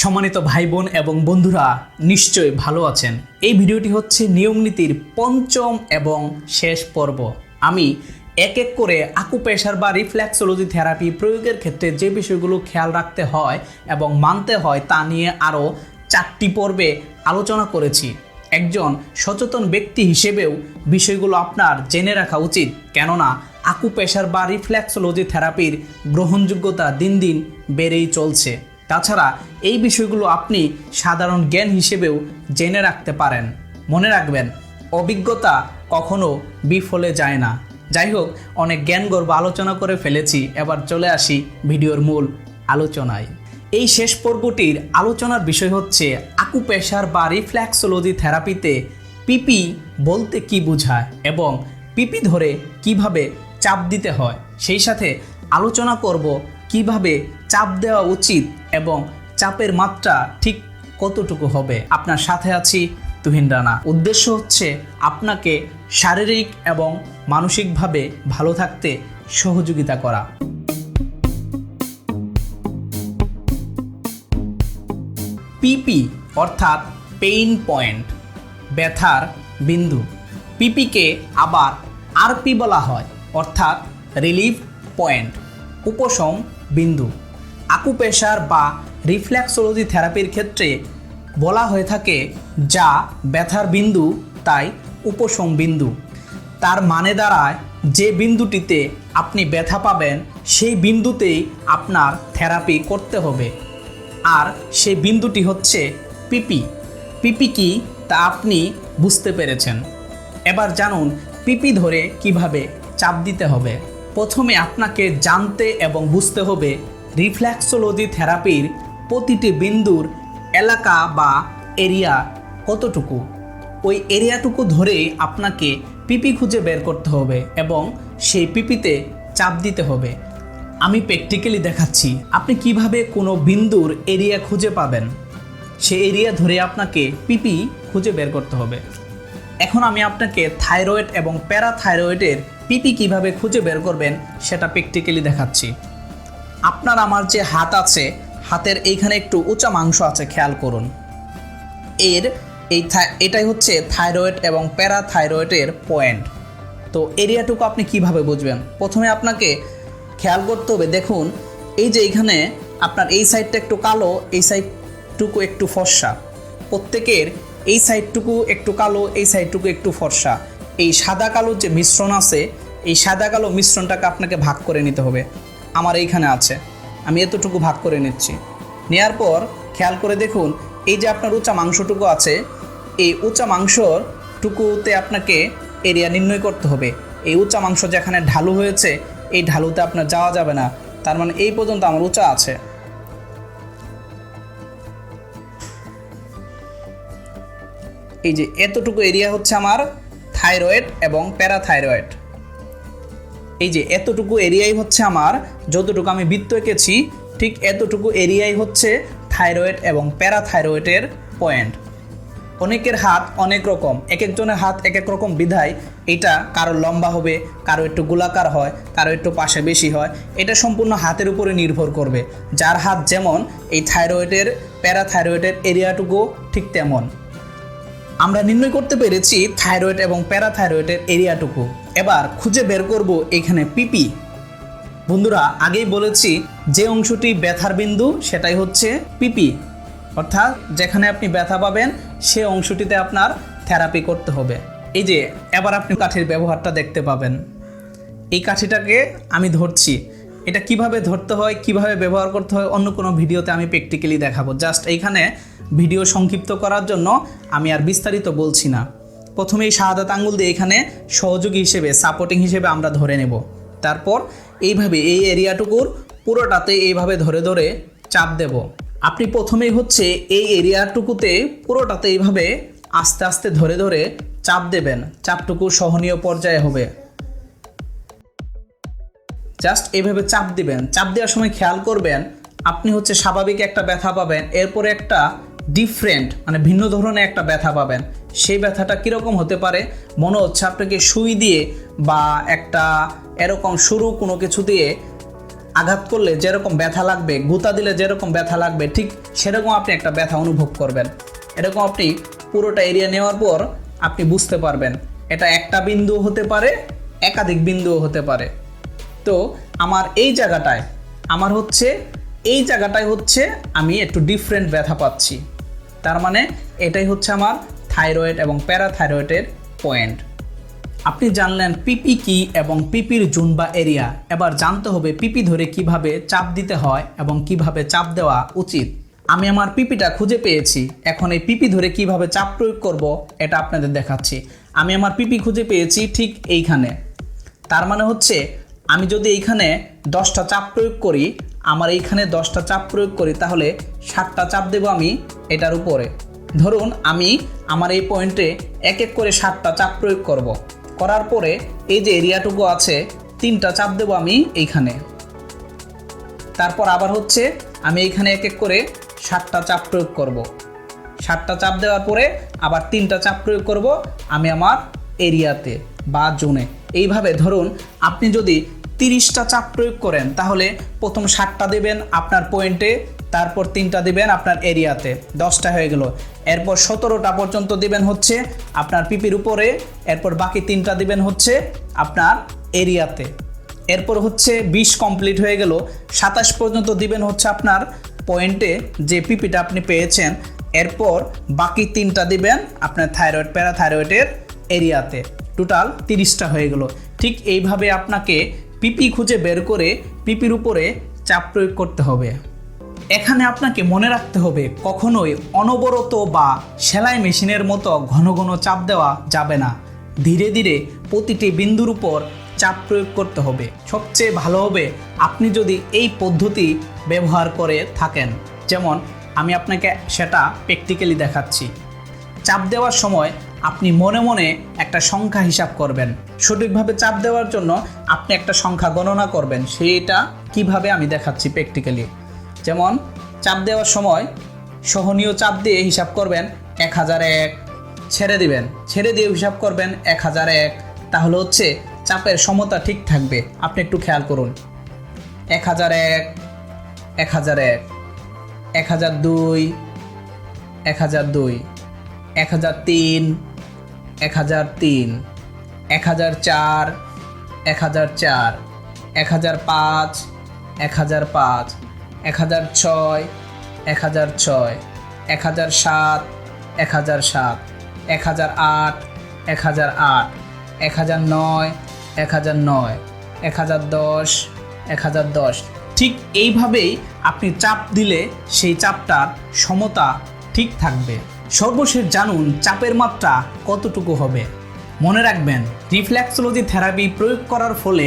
সম্মানিত ভাই বোন এবং বন্ধুরা, নিশ্চয়ই ভালো আছেন। এই ভিডিওটি হচ্ছে নিয়মনীতির পঞ্চম এবং শেষ পর্ব। আমি এক এক করে আকুপেশার বা রিফ্লেক্সোলজি থেরাপি প্রয়োগের ক্ষেত্রে যে বিষয়গুলো খেয়াল রাখতে হয় এবং মানতে হয় তা নিয়ে আরও চারটি পর্বে আলোচনা করেছি। একজন সচেতন ব্যক্তি হিসেবেও বিষয়গুলো আপনার জেনে রাখা উচিত। কেননা আকুপেশার বা রিফ্লেক্সোলজি থেরাপির গ্রহণযোগ্যতা দিন দিন বেড়েই চলছে। তাছাড়া এই বিষয়গুলো আপনি সাধারণ জ্ঞান হিসেবেও জেনে রাখতে পারেন। মনে রাখবেন, অভিজ্ঞতা কখনো বিফলে যায় না। যাই হোক, অনেক জ্ঞান গর্ব আলোচনা করে ফেলেছি, এবার চলে আসি ভিডিওর মূল আলোচনায়। এই শেষ পর্বটির আলোচনার বিষয় হচ্ছে আকুপেশার বা রিফ্ল্যাক্সোলজি থেরাপিতে পিপি বলতে কি বোঝায় এবং পিপি ধরে কীভাবে চাপ দিতে হয়, সেই সাথে আলোচনা করব কীভাবে চাপ দেওয়া উচিত এবং চাপের মাত্রা ঠিক কতটুকু হবে? আপনার সাথে আছি তুহিন রানা। উদ্দেশ্য হচ্ছে আপনাকে শারীরিক এবং মানসিকভাবে ভালো থাকতে সহযোগিতা করা। পিপি অর্থাৎ পেইন পয়েন্ট, ব্যথার বিন্দু। পিপিকে আবার আরপি বলা হয়, অর্থাৎ রিলিফ পয়েন্ট। উপশম বিন্দু। আকুপেশার বা রিফ্লেক্সোলজি থেরাপির ক্ষেত্রে বলা হয়ে থাকে যা ব্যথার বিন্দু, তাই উপশম বিন্দু। তার মানে দাঁড়ায় যে বিন্দুটিতে আপনি ব্যথা পাবেন, সেই বিন্দুতেই আপনার থেরাপি করতে হবে। আর সেই বিন্দুটি হচ্ছে পিপি। পিপি কি, তা আপনি বুঝতে পেরেছেন। এবার জানুন পিপি ধরে কীভাবে চাপ দিতে হবে। প্রথমে আপনাকে জানতে এবং বুঝতে হবে রিফ্ল্যাক্সোলজি থেরাপির প্রতিটি বিন্দুর এলাকা বা এরিয়া কতটুকু। ওই এরিয়াটুকু ধরে আপনাকে পিপি খুঁজে বের করতে হবে এবং সেই পিপিতে চাপ দিতে হবে। আমি প্র্যাকটিক্যালি দেখাচ্ছি, আপনি কীভাবে কোনো বিন্দুর এরিয়া খুঁজে পাবেন? সেই এরিয়া ধরে আপনাকে পিপি খুঁজে বের করতে হবে। এখন আমি আপনাকে থাইরয়েড এবং প্যারাথাইরয়েডের পিপি কীভাবে খুঁজে বের করবেন সেটা প্র্যাকটিক্যালি দেখাচ্ছি। আপনার আমার যে হাত আছে, হাতের এইখানে একটু উঁচা মাংস আছে, খেয়াল করুন। এর এই এটাই হচ্ছে থাইরয়েড এবং প্যারাথাইরয়েডের পয়েন্ট। তো এরিয়াটুকু আপনি কীভাবে বুঝবেন? প্রথমে আপনাকে খেয়াল করতে হবে, দেখুন, এই যে এইখানে আপনার এই সাইডটা একটু কালো, এই সাইডটুকু একটু ফর্সা। প্রত্যেকের এই সাইডটুকু একটু কালো, এই সাইডটুকু একটু ফর্সা। এই সাদা কালোর যে মিশ্রণ আছে, এই সাদা কালো মিশ্রণটাকে আপনাকে ভাগ করে নিতে হবে। আমার এইখানে আছে। আমি এতটুকু ভাগ করে নিচ্ছি। নেয়ার পর খেয়াল করে দেখুন, এই যে আপনার উঁচা মাংসটুকু আছে, এই উঁচা মাংসর টুকুতে আপনাকে এরিয়া নির্ণয় করতে হবে। এই উঁচা মাংস যেখানে ঢালু হয়েছে, এই ঢালুতে আপনার যাওয়া যাবে না। তার মানে এই পর্যন্ত আমার উঁচা আছে। এই যে এতটুকু এরিয়া হচ্ছে আমার থাইরয়েড এবং প্যারাথাইরয়েড। এই যে এতটুকু এরিয়াই হচ্ছে আমার, যতটুকু আমি বৃত্ত এঁকেছি, ঠিক এতটুকু এরিয়াই হচ্ছে থাইরয়েড এবং প্যারাথাইরয়েডের পয়েন্ট। অনেকের হাত অনেক রকম এক একজনের হাত এক এক রকম বিধায়, এটা কারও লম্বা হবে, কারও একটু গোলাকার হয়, কারও একটু পাশে বেশি হয়, এটা সম্পূর্ণ হাতের উপরে নির্ভর করবে। যার হাত যেমন, এই থাইরয়েডের, প্যারাথাইরয়েডের এরিয়াটুকু ঠিক তেমন। আমরা নির্ণয় করতে পেরেছি থাইরয়েড এবং প্যারাথাইরয়েডের এরিয়াটুকু। এবার খুঁজে বের করব এখানে পিপি। বন্ধুরা, আগেই বলেছি যে অংশটি ব্যথার বিন্দু, সেটাই হচ্ছে পিপি। অর্থাৎ যেখানে আপনি ব্যথা পাবেন, সে অংশটিতে আপনার থেরাপি করতে হবে। এই যে, এবার আপনি কাঠির ব্যবহারটা দেখতে পাবেন। এই কাঠিটাকে আমি ধরছি। এটা কীভাবে ধরতে হয়, কীভাবে ব্যবহার করতে হয়, অন্য কোনো ভিডিওতে আমি প্র্যাকটিক্যালি দেখাবো। জাস্ট এইখানে ভিডিও সংক্ষিপ্ত করার জন্য আমি আর বিস্তারিত বলছি না। প্রথমে এই শাহাদাত আঙ্গুল দিয়ে এখানে সহযোগী হিসেবে সাপোর্টিং হিসেবে আমরা ধরে নেব। তারপর এইভাবে এই এরিয়াটুকুর পুরোটাতে এইভাবে ধরে ধরে চাপ দেব। আপনি প্রথমেই হচ্ছে এই এরিয়াটুকুতে পুরোটাতে এইভাবে আস্তে আস্তে ধরে ধরে চাপ দেবেন। চাপটুকু সহনীয় পর্যায়ে হবে। জাস্ট এইভাবে চাপ দিবেন। চাপ দেওয়ার সময় খেয়াল করবেন, আপনি হচ্ছে স্বাভাবিক একটা ব্যথা পাবেন। এরপরে একটা ডিফারেন্ট মানে ভিন্ন ধরনের একটা ব্যথা পাবেন। সেই ব্যথাটা কীরকম হতে পারে? মনে হচ্ছে আপনাকে সুই দিয়ে বা একটা এরকম সরু কোনো কিছু দিয়ে আঘাত করলে যেরকম ব্যথা লাগবে, গুতা দিলে যেরকম ব্যথা লাগবে, ঠিক সেরকম আপনি একটা ব্যথা অনুভব করবেন। এরকম আপনি পুরোটা এরিয়া নেওয়ার পর আপনি বুঝতে পারবেন। এটা একটা বিন্দু হতে পারে, একাধিক বিন্দুও হতে পারে। তো আমার এই জায়গাটায়, আমার হচ্ছে, এই জায়গাটায় হচ্ছে আমি একটু ডিফারেন্ট ব্যথা পাচ্ছি। তার মানে এটাই হচ্ছে আমার থাইরয়েড এবং প্যারাথাইরয়েডের পয়েন্ট আপনি জানলেন পিপি কি এবং পিপির জুন বা এরিয়া। এবার জানতে হবে পিপি ধরে কীভাবে চাপ দিতে হয় এবং কীভাবে চাপ দেওয়া উচিত। আমি আমার পিপিটা খুঁজে পেয়েছি। এখন এই পিপি ধরে কীভাবে চাপ প্রয়োগ করব, এটা আপনাদের দেখাচ্ছি। আমি আমার পিপি খুঁজে পেয়েছি ঠিক এইখানে। তার মানে হচ্ছে আমি যদি এইখানে দশটা চাপ প্রয়োগ করি, আমার এইখানে দশটা চাপ প্রয়োগ করি, তাহলে সাতটা চাপ দেবো আমি এটার উপরে ধরুন আমি আমার এই পয়েন্টে এক এক করে সাতটা চাপ প্রয়োগ করব। করার পরে এই যে এরিয়াটুকু আছে, তিনটা চাপ দেবো আমি এইখানে তারপর আবার হচ্ছে আমি এইখানে এক এক করে সাতটা চাপ প্রয়োগ করব। সাতটা চাপ দেওয়ার পরে আবার তিনটা চাপ প্রয়োগ করব আমি আমার এরিয়াতে বা জোনে। এইভাবে ধরুন আপনি যদি তিরিশটা চাপ প্রয়োগ করেন, তাহলে প্রথম ষাটটা দেবেন আপনার পয়েন্টে তারপর তিনটা দিবেন আপনার এরিয়াতে দশটা হয়ে গেল। এরপর সতেরোটা পর্যন্ত দিবেন হচ্ছে আপনার পিপির উপরে, এরপর বাকি তিনটা দিবেন হচ্ছে আপনার এরিয়াতে এরপর হচ্ছে বিশ কমপ্লিট হয়ে গেল, সাতাশ পর্যন্ত দিবেন হচ্ছে আপনার পয়েন্টে যে পিপিটা আপনি পেয়েছেন। এরপর বাকি তিনটা দিবেন আপনার থাইরয়েড প্যারাথাইরয়েডের এরিয়াতে টোটাল তিরিশটা হয়ে গেল। ঠিক এইভাবে আপনাকে পিপি খুঁজে বের করে পিপির উপরে চাপ প্রয়োগ করতে হবে। এখানে আপনাকে মনে রাখতে হবে, কখনোই অনবরত বা সেলাই মেশিনের মতো ঘন ঘন চাপ দেওয়া যাবে না। ধীরে ধীরে প্রতিটি বিন্দুর উপর চাপ প্রয়োগ করতে হবে। সবচেয়ে ভালো হবে আপনি যদি এই পদ্ধতি ব্যবহার করে থাকেন। যেমন, আমি আপনাকে সেটা প্র্যাকটিক্যালি দেখাচ্ছি। চাপ দেওয়ার সময় আপনি মনে মনে একটা সংখ্যা হিসাব করবেন। সঠিকভাবে চাপ দেওয়ার জন্য আপনি একটা সংখ্যা গণনা করবেন। সেইটা কীভাবে আমি দেখাচ্ছি প্র্যাকটিক্যালি যেমন, চাপ দেওয়ার সময় সহনীয় চাপ দিয়ে হিসাব করবেন এক হাজার এক, ছেড়ে দিবেন। ছেড়ে দিয়ে হিসাব করবেন এক হাজার এক, তাহলে হচ্ছে চাপের সমতা ঠিক থাকবে। আপনি একটু খেয়াল করুন। এক হাজার এক এক হাজার এক এক হাজার দুই, এক হাজার দুই, এক হাজার তিন এক হাজার তিন এক হাজার চার এক হাজার চার এক হাজার পাঁচ এক হাজার পাঁচ এক হাজার ছয় এক হাজার ছয় এক হাজার সাত এক হাজার সাত এক হাজার আট এক হাজার আট এক হাজার নয় এক হাজার নয় এক হাজার দশ এক হাজার দশ ঠিক এইভাবেই আপনি চাপ দিলে সেই চাপটার সমতা ঠিক থাকবে সর্বশেষ জানুন চাপের মাত্রা কতটুকু হবে। মনে রাখবেন রিফ্লেক্সোলজি থেরাপি প্রয়োগ করার ফলে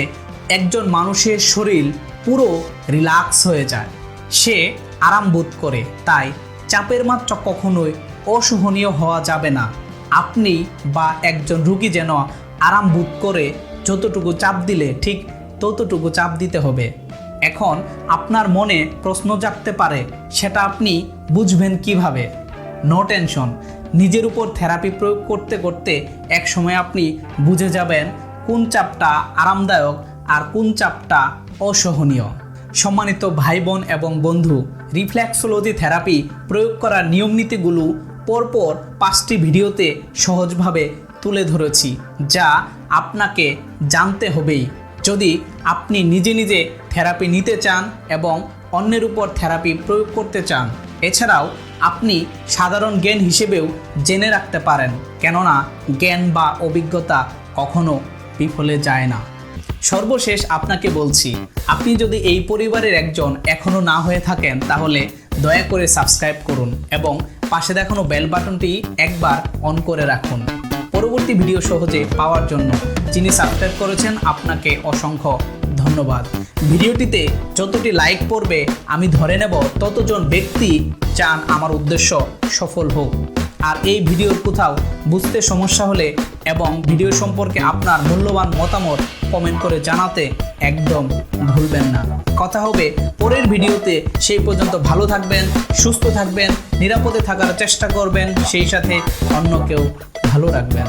একজন মানুষের শরীর পুরো রিল্যাক্স হয়ে যায়। সে আরাম বোধ করে, তাই চাপের মাত্রা কখনোই অসহনীয় হওয়া যাবে না। আপনি বা একজন রুগী যেন আরাম বোধ করে যতটুকু চাপ দিলে ঠিক ততটুকু চাপ দিতে হবে। এখন আপনার মনে প্রশ্ন জাগতে পারে, সেটা আপনি বুঝবেন কীভাবে? নো টেনশন নিজের উপর থেরাপি প্রয়োগ করতে করতে এক সময় আপনি বুঝে যাবেন কোন চাপটা আরামদায়ক আর কোন চাপটা অসহনীয়। সম্মানিত ভাই বোন এবং বন্ধু রিফ্লেক্সোলজি থেরাপি প্রয়োগ করার নিয়মনীতিগুলো পরপর পাঁচটি ভিডিওতে সহজভাবে তুলে ধরেছি, যা আপনাকে জানতে হবেই। যদি আপনি নিজে নিজে থেরাপি নিতে চান এবং অন্যের উপর থেরাপি প্রয়োগ করতে চান, এছাড়াও আপনি সাধারণ জ্ঞান হিসেবেও জেনে রাখতে পারেন, কেননা জ্ঞান বা অভিজ্ঞতা কখনো বিফলে যায় না। সর্বশেষ আপনাকে বলছি, আপনি যদি এই পরিবারের একজন এখনও না হয়ে থাকেন, তাহলে দয়া করে সাবস্ক্রাইব করুন এবং পাশে দেখানো বেল বাটনটি একবার অন করে রাখুন। পরবর্তী ভিডিও সহজে পাওয়ার জন্য যিনি সাবস্ক্রাইব করেছেন, আপনাকে অসংখ্য ধন্যবাদ। ভিডিওটিতে যতটি লাইক পড়বে, আমি ধরে নেব ততজন ব্যক্তি চান আমার উদ্দেশ্য সফল হোক। আর এই ভিডিওর কোথাও বুঝতে সমস্যা হলে এবং ভিডিও সম্পর্কে আপনার মূল্যবান মতামত কমেন্ট করে জানাতে একদম ভুলবেন না। কথা হবে পরের ভিডিওতে। সেই পর্যন্ত ভালো থাকবেন, সুস্থ থাকবেন, নিরাপদে থাকার চেষ্টা করবেন, সেই সাথে অন্যকেও ভালো রাখবেন।